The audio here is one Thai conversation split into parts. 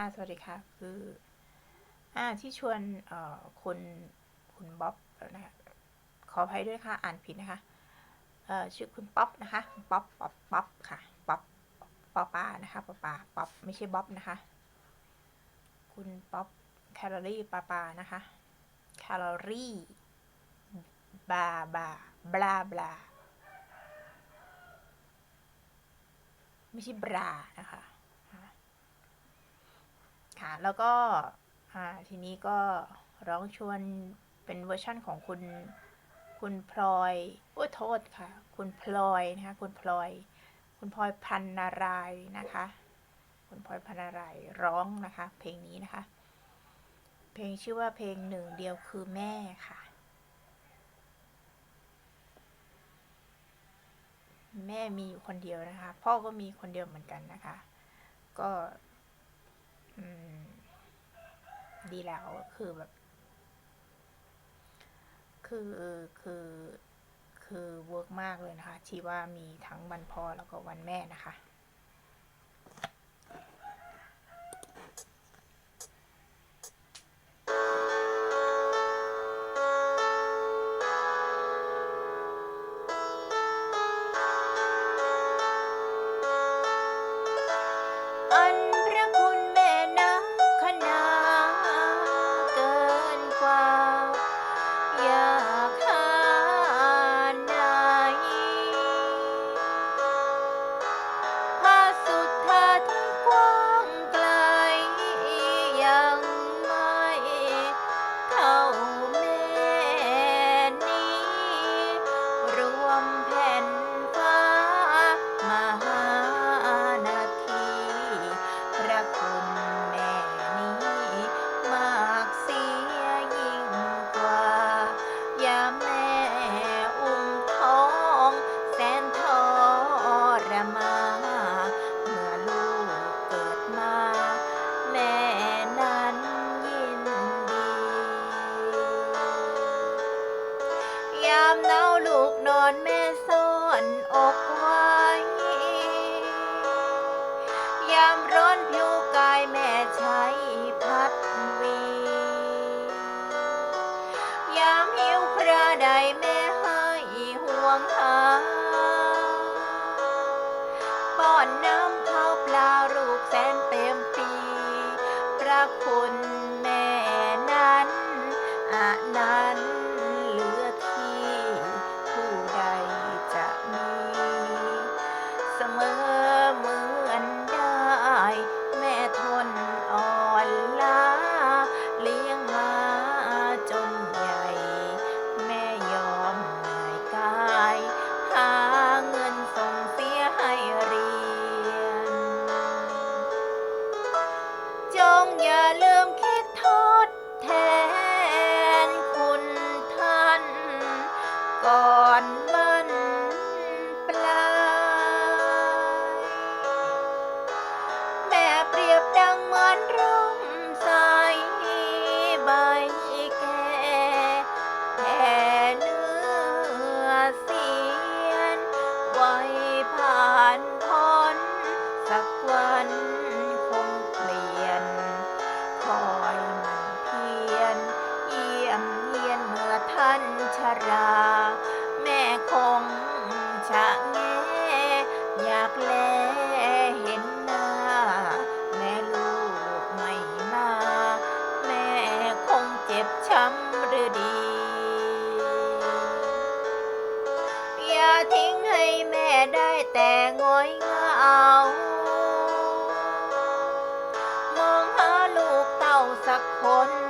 ค่ะสวัสดีค่ะ คืออ่าที่ชวนเอ่อคุณคุณบ๊อบนะคะขออภัยด้วยค่ะ อ่านผิดนะคะเอ่อชื่อคุณป๊อปนะคะป๊อปป๊อปป๊อปค่ะป๊อบปปอป้านะคะปอปาป๊อปไม่ใช่บ๊อบนะคะ คุณป๊อปแคลอรี่ปาปานะคะแคลอรี่บาบาบลาบลาไม่ใช่บรานะคะ ค่ะ แล้วก็ทีนี้ก็ร้องชวนเป็นเวอร์ชั่นของคุณคุณพลอยโอ้ยโทษค่ะ คุณพลอยนะคะคุณพลอย คุณพลอยพันนารายนะคะ คุณพลอยพันนารายร้องนะคะ เพลงนี้นะคะ เพลงชื่อว่าเพลงหนึ่งเดียวคือแม่ค่ะ แม่มีอยู่คนเดียวนะคะ พ่อก็มีคนเดียวเหมือนกันนะคะ ก็ อืม ดีแล้ว คือแบบ คือคือคือเวิร์กมากเลยนะคะที่ว่ามีทั้งวันพ่อแล้วก็วันแม่นะคะ นั้นเหลือที่ผู้ใดจะมี เสมอเหมือนได้ แม่ทนอ่อนล้า เลี้ยงมาจนใหญ่ แม่ยอมเหนื่อยกาย หาเงินส่งเสียให้เรียน จงอย่าลืมคิดทดแทน ท่านชรา แม่คงชะแงอยากแลเห็นหน้า แม่ลูกไม่มา แม่คงเจ็บช้ำหรือดี อย่าทิ้งให้แม่ได้แต่งอยเหงามองหาลูกเต้าสักคน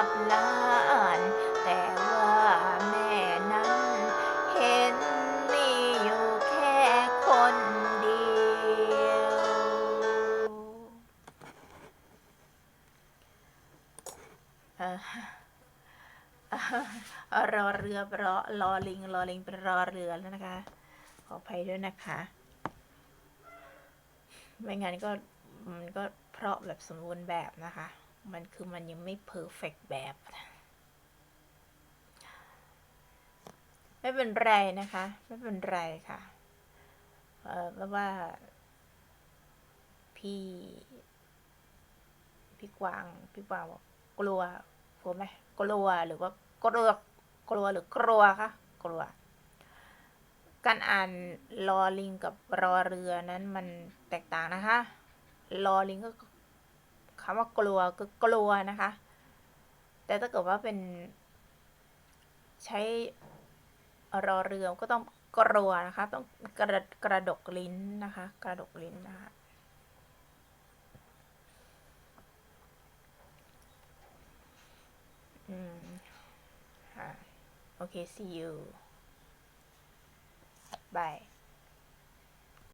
ับล้าน แต่ว่าแม่นั้น เห็นมีอยู่แค่คนเดียว รอเรือรอรอลิงรอลิงเป็นรอเรือแล้วนะคะ ขออภัยด้วยนะคะ ไม่งั้นก็มันก็เพราะแบบสมบูรณ์แบบนะคะ มันคือมันยังไม่เพอร์เฟกแบบไม่เป็นไรนะคะ ไม่เป็นไรค่ะ เออเพราะว่า พี่ พี่กวาง พี่กวางบอกกลัวกลัวไหมกลัวหรือว่ากลัวกลัวหรือกลัวคะกลัว การอ่านลอลิงกับรอเรือนั้นมันแตกต่างนะคะลอลิงก็ คำว่ากลัวก็กลัวนะคะ แต่ถ้าเกิดว่าเป็น ใช้รอเรือก็ต้องกลัวนะคะ ต้องกระกระดกลิ้นนะคะ กระดกลิ้นนะคะอืมค่ะโอเค see you bye